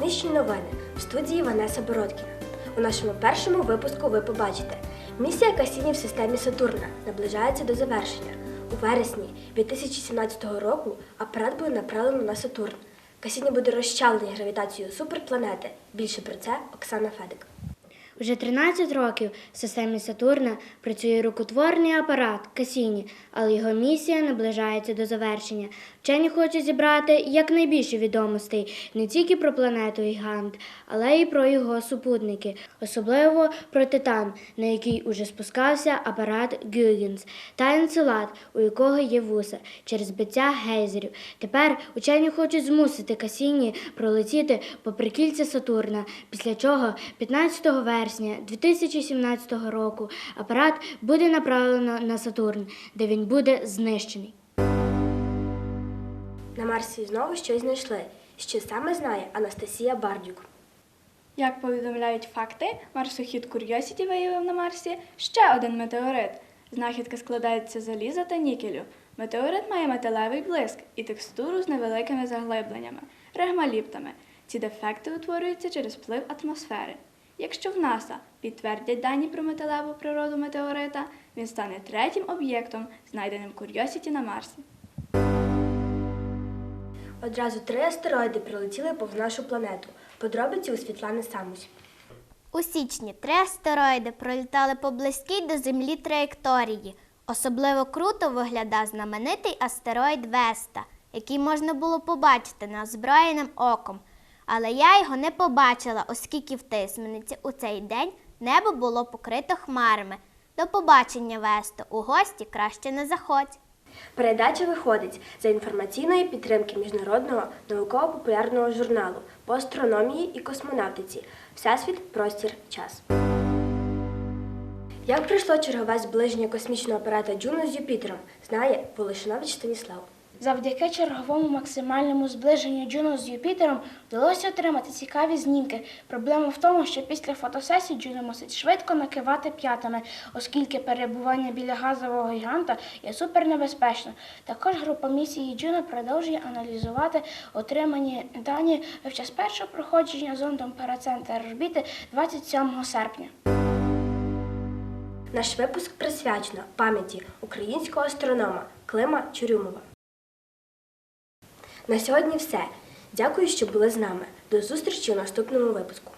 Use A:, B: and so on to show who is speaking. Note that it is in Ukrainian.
A: новини в студії Ванеса Бородкіна. У нашому першому випуску ви побачите, місія Касіні в системі Сатурна наближається до завершення. У вересні 2017 року апарат буде направлено на Сатурн. Касіні буде розчавлений гравітацією суперпланети. Більше про це Оксана Федик.
B: Уже 13 років в системі Сатурна працює рукотворний апарат Касіні, але його місія наближається до завершення. Вчені хочуть зібрати якнайбільше відомостей не тільки про планету Гігант, але й про його супутники, особливо про Титан, на який уже спускався апарат Гюгенс, та Енцелад, у якого є вуса, через биття гейзерів. Тепер учені хочуть змусити Касіні пролетіти попри кільця Сатурна, після чого 15 вересня 2017 року апарат буде направлено на Сатурн, де він буде знищений.
A: На Марсі знову щось знайшли. Що саме знає Анастасія Бардюк.
C: Як повідомляють факти, марсохід Curiosity виявив на Марсі ще один метеорит. Знахідка складається з заліза та нікелю. Метеорит має металевий блиск і текстуру з невеликими заглибленнями, регмаліптами. Ці дефекти утворюються через вплив атмосфери. Якщо в НАСА підтвердять дані про металеву природу метеорита, він стане третім об'єктом, знайденим Curiosity на Марсі.
A: Одразу три астероїди прилетіли повз нашу планету. Подробиці у Світлани Самусь.
D: У січні три астероїди пролітали по близькій до Землі траєкторії. Особливо круто виглядав знаменитий астероїд Веста, який можна було побачити неозброєним оком. Але я його не побачила, оскільки в тисмениці у цей день небо було покрито хмарами. До побачення Весто у гості краще не заходь.
A: Передача виходить за інформаційної підтримки міжнародного науково-популярного журналу по астрономії і космонавтиці Всесвіт, простір, час. Як пройшло чергове зближення космічного апарата Джуно з Юпітером, знає Волошинович Станіслав.
E: Завдяки черговому максимальному зближенню Джуно з Юпітером вдалося отримати цікаві знімки. Проблема в тому, що після фотосесії Джуно мусить швидко накивати п'ятами, оскільки перебування біля газового гіганта є супернебезпечно. Також група місії Джуно продовжує аналізувати отримані дані в час першого проходження зондом перецентр орбіти 27 серпня.
A: Наш випуск присвячено пам'яті українського астронома Клима Чурюмова. На сьогодні все. Дякую, що були з нами. До зустрічі у наступному випуску.